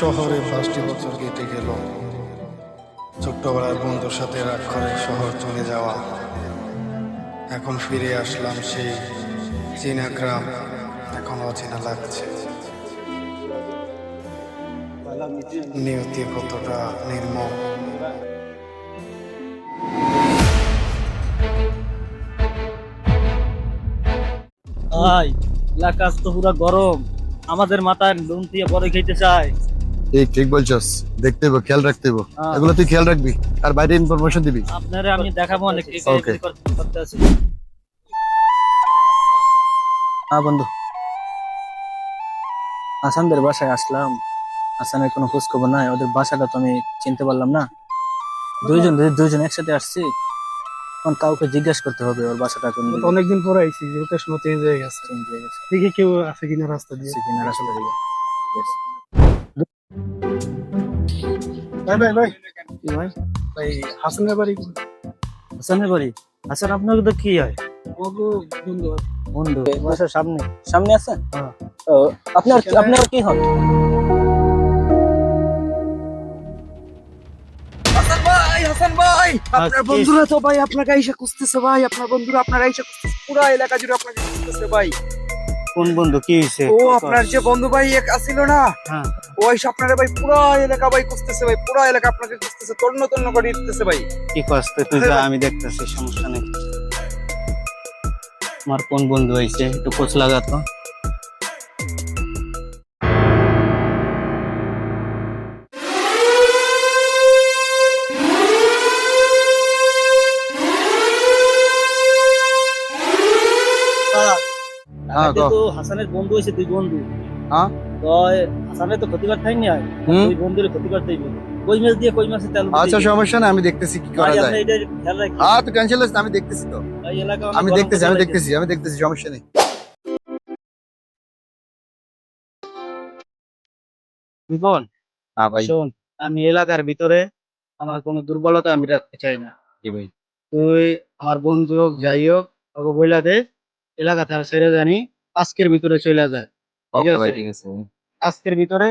শহরে পাঁচটি বছর কেটে গেল। ছোট্টবেলার বন্ধুর সাথে রাগ করে শহর চলে যাওয়া। এখন ফিরে আসলাম সেই চীনা গ্রাম। এখন অচেনা লাগছে। নিয়তি কতটা নির্মম। ভাই এলাকা তো পুরো গরম। আমাদের মাথায় লোন দিয়ে পরে খেতে চায়। ঠিক ঠিক বলছস দেখতে হইব খেয়াল রাখতে হইব। হ্যাঁ। এগুলো তুই খেয়াল রাখবি আর বাইরে ইনফরমেশন দিবি। আপনারা আমি দেখাবো অনেক. করতে আছি। হ্যাঁ বন্ধু। হাসানদের বাসায় আসলাম। হাসানের কোনো খোঁজ খবর নাই ওদের বাসাটা তো আমি চিনতে পারলাম না। দুইজন দুইজন একসাথে আসছি। এখন কাউকে জিজ্ঞেস করতে হবে ওর বাসাটা কোন। অনেকদিন পরে আইছি লোকেশন চেঞ্জ হয়ে গেছে। Change হয়ে গেছে। দেখি কেউ আছে কিনা রাস্তা দিয়ে। কিনা দিকে। Yes. ভাই ভাই ভাই। কি ভাই? ভাই হাসানের বাড়ি হাসানের বাড়ি? হাসান আপনার তো কি হয়? বন্ধু বন্ধু বাসার সামনে। সামনে আছেন? হ্যাঁ। আপনার আপনার কি হন ভাই আপনার বন্ধুরা তো ভাই আপনাকে আইসা খুঁজতেছে ভাই আপনার বন্ধুরা আপনার আইসা খুঁজতেছে পুরো এলাকা জুড়ে আপনাকে খুঁজতেছে ভাই। কোন বন্ধু কি হয়েছে ও আপনার যে বন্ধু ভাই এক আসিল না? হ্যাঁ। ও আইসা আপনার ভাই পুরো এলাকা ভাই খুঁজতেছে ভাই পুরো এলাকা আপনাকে খুঁজতেছে তন্ন তন্ন করে দিতেছে ভাই। কি কষ্ট তুই? যা আমি দেখতেছি সমস্যা নেই। আমার কোন বন্ধু হয়েছে একটু খোঁজ লাগাতো তো হাসানের বন্ধু হয়েছে দুই বন্ধু। হ্যাঁ। তো হাসানের তো ক্ষতিকর খাই নি হয় দুই বন্ধুরে ক্ষতিকর দিবে কই মাছ দিয়ে কই মাছের তেল আচ্ছা সমস্যা না আমি দেখতেছি কি করা যায়। রাখি আর টেনশন লিস আমি দেখতেছি তো। আমি দেখতেছি আমি দেখতেছি আমি দেখতেছি সমস্যা নেই। বিপন হ্যাঁ ভাই। শোন আমি এলাকার ভিতরে আমার কোনো দুর্বলতা আমি রাখতে চাই না। কি ভাই? তুই আমার বন্ধু হোক যাই হোক ওকে বইলা দে এলাকা থেকে ছেড়ে জানি। আজকের ভিতরে চলে যায়। ঠিক আছে? ঠিক আছে। আজকের ভিতরে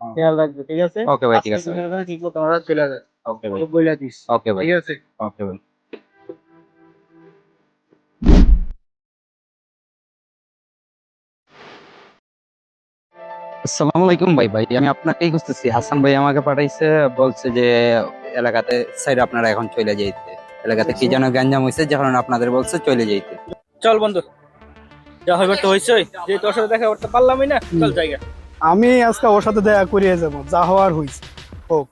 খেয়াল রাখবে ঠিক আছে? ওকে ভাই ঠিক আছে। ঠিক মতো আমরা চলে যায়। ওকে ভাই। ওকে বইলা দিস। ওকে ভাই। ঠিক আছে? ওকে ভাই। আসসালামু আলাইকুম ভাই ভাই আমি আপনাকেই খুঁজতেছি। হাসান ভাই আমাকে পাঠাইছে বলছে যে এলাকাতে সাইড আপনারা এখন চলে যাইতে। এলাকাতে কি যেন গ্যাঞ্জাম হয়েছে যে কারণে আপনাদের বলছে চলে যাইতে। চল বন্ধু। যা হইবার তো হয়েছে যে তোর সাথে দেখা করতে পারলামই না চল জায়গা আমি আজকে ওর সাথে দেখা করিয়ে যাব যা হওয়ার হইছে। হোক।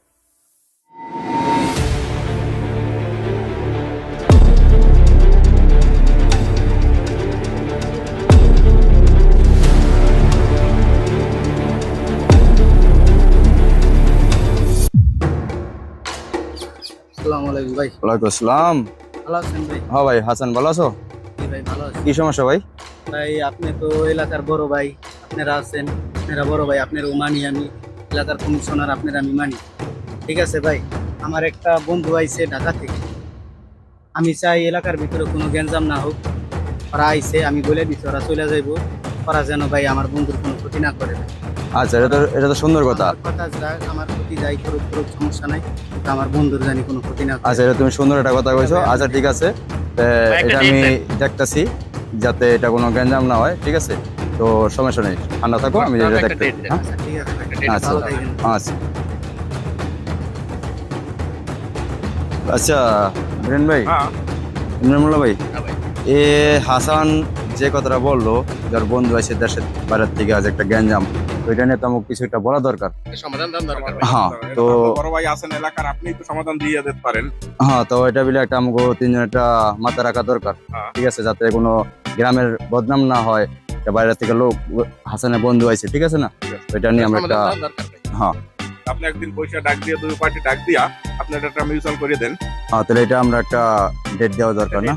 ভাই। ওয়ালাইকুম আসসালাম। ভালো আছেন ভাই? হ্যাঁ ভাই হাসান ভালো আছি। কি সমস্যা ভাই? ভাই আপনি তো এলাকার বড় ভাই আপনারা আছেন আপনারা বড় ভাই আপনারও মানি আমি। এলাকার কমিশনার আপনার আমি মানি। ঠিক আছে ভাই আমার একটা বন্ধু আইছে ঢাকা থেকে। আমি চাই এলাকার ভিতরে কোনো গ্যাঞ্জাম না হোক। ওরা আইছে আমি বলে দিচ্ছি ওরা চলে যাইব। ওরা যেন ভাই আমার বন্ধুর কোনো ক্ষতি না করে। আচ্ছা এটা তো এটা তো সুন্দর কথা। কথা যাক, আমার ক্ষতি যাই করুক করুক সমস্যা নাই। কিন্তু আমার বন্ধুর জানি কোনো ক্ষতি না আচ্ছা এটা তুমি সুন্দর একটা কথা কইছো। আচ্ছা ঠিক আছে। এটা আমি দেখতাছি। যাতে এটা কোনো গ্যাঞ্জাম না হয় ঠিক আছে? তো সমস্যা নেই ঠান্ডা থাকো আমি যেটা দেখতে হ্যাঁ? আচ্ছা। আচ্ছা। আচ্ছা বীরেন ভাই ইমরান ভাই। এ হাসান যে কথাটা বলল যার বন্ধু আছে দেশের বাইরের থেকে আজ একটা গ্যাঞ্জাম ওইটা নিয়ে তো আমাকে কিছু একটা বলা দরকার। সমাধান দরকার। হ্যাঁ, তো- বড় ভাই আছেন এলাকার আপনি তো সমাধান দিয়ে যেতে পারেন। হ্যাঁ তো এটা বলে একটা আমাকে তিনজন একটা মাথা রাখা দরকার। হ্যাঁ। ঠিক আছে যাতে কোনো গ্রামের বদনাম না হয় বাইরে থেকে লোক হাসানের বন্ধু আছে ঠিক আছে না? ওইটা নিয়ে আমরা একটা। হ্যাঁ। আপনি একদিন পয়সা ডাক দিয়ে দুই পার্টি ডাক দিয়া আপনি একটা মিউচুয়াল করে দেন। হ্যাঁ তাহলে এটা আমরা একটা ডেট দেওয়া দরকার না?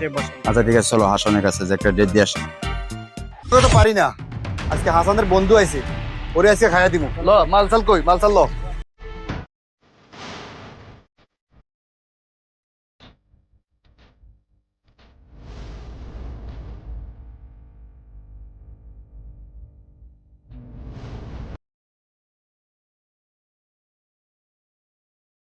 আচ্ছা ঠিক আছে চলো হাসানের কাছে যে একটা ডেট দিয়ে আসি। তো পারি না। আজকে হাসানের বন্ধু আছে ওরে আজকে খাইয়া দিব ল মালসাল কই মালসাল ল